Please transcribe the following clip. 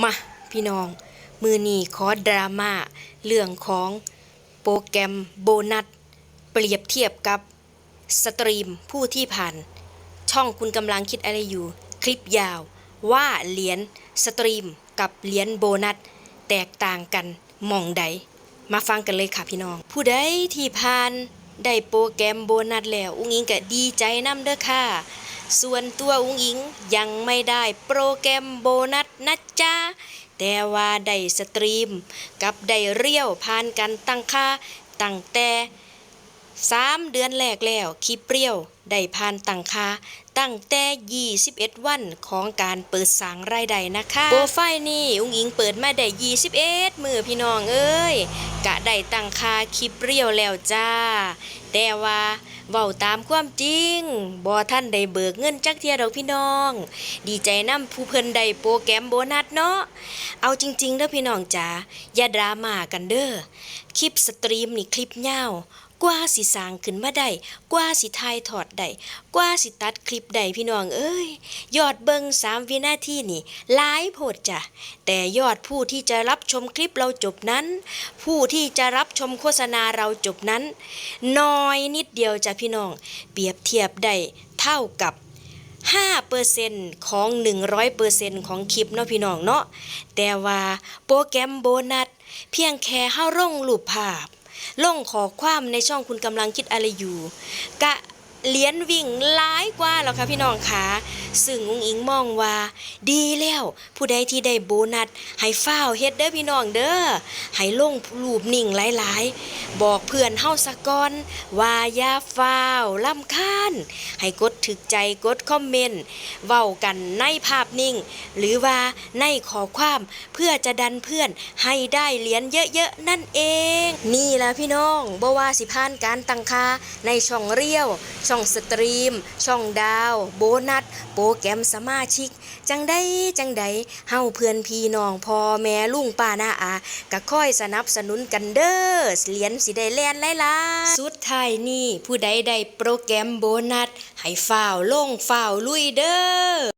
มาพี่น้อง มือนี้ขอดราม่าเรื่องของโปรแกรมโบนัส เปรียบเทียบกับสตรีมผู้ที่ผ่าน ช่องคุณกำลังคิดอะไรอยู่ คลิปยาวว่าเหรียญสตรีมกับเหรียญโบนัส แตกต่างกันมองใด มาฟังกันเลยค่ะพี่น้อง ผู้ใดที่ผ่าน ได้โปรแกรมโบนัสแล้ว อุ้งอิงก็ดีใจน้ำเด้อค่ะ ส่วนตัวอุ้งอิงยังไม่ได้โปรแกรมโบนัสนะจ๊ะแต่ว่าได้สตรีม กับได้เรียวผ่านกันตั้งค่าตั้งแต่สามเดือนแรกแล้วคลิปเรียวได้ผ่านตั้งค่าตั้งแต่ 21 วันของการเปิดสางรายได้นะคะโปรไฟล์นี่อุ้งอิงเปิดมาได้ 21 มือพี่น้องเอ้ยกะได้ตั้งค่าคลิปเรียวแล้วจ้า แต่ว่าเว้าตามความจริงบ่ท่านได้เบิกเงินจักเทียดอกพี่น้อง ดีใจนำผู้เพิ่นได้โปรแกรมโบนัสเนาะเอาจริงๆเด้อพี่น้องจ๋าอย่าดราม่ากันเด้อคลิปสตรีมนี่คลิปยาวกว่าสิสร้างขึ้นมาได้กว่าสิถ่ายถอดได้กว่าสิตัดคลิปได้พี่น้องเอ้ย ยอดเบิง3วินาทีนี่หลายโพดจ้ะ แต่ยอดผู้ที่จะรับชมคลิปเราจบนั้น ผู้ที่จะรับชมโฆษณาเราจบนั้น น้อยนิดเดียวจ้ะพี่น้อง เปรียบเทียบได้เท่ากับ5%ของ 100%ของคลิปเนาะพี่น้องเนาะ แต่ว่าโปรแกรมโบนัส เพียงแค่เฮาลงรูปภาพ ลงขอความในช่องคุณกำลังคิดอะไรอยู่ กะ เหรียญวิ่งหลายกว่าแล้วค่ะพี่น้องค่ะซึ่งอุ้งอิงมองว่า ดีแล้ว ผู้ใดที่ได้โบนัสให้ฝ้าวเฮ็ดเด้อพี่น้องเด้อให้ลงรูปนิ่งหลายๆบอกเพื่อนเฮาสะก่อน ว่าอย่าฟ้าวลำคาญให้กดถึกใจกดคอมเมนต์เว้ากันในภาพนิ่ง หรือว่าในขอความเพื่อจะดันเพื่อนให้ได้เหรียญเยอะๆ นั่นเอง นี่แหละพี่น้องบ่ว่าสิผ่านการตั้งค่าในช่องเรียว ช่องสตรีม ช่องดาว โบนัส โปรแกรมสมาชิก จังได้จังใดเฮาเพื่อนพี่น้องพ่อแม่ลุงป้าน้าอาก็ค่อยสนับสนุนกันเด้อเหรียญสิได้แล่นหลายๆสุดท้ายนี่ผู้ใดได้โปรแกรมโบนัสให้ฝ่าวลงฝ่าวลุยเด้อ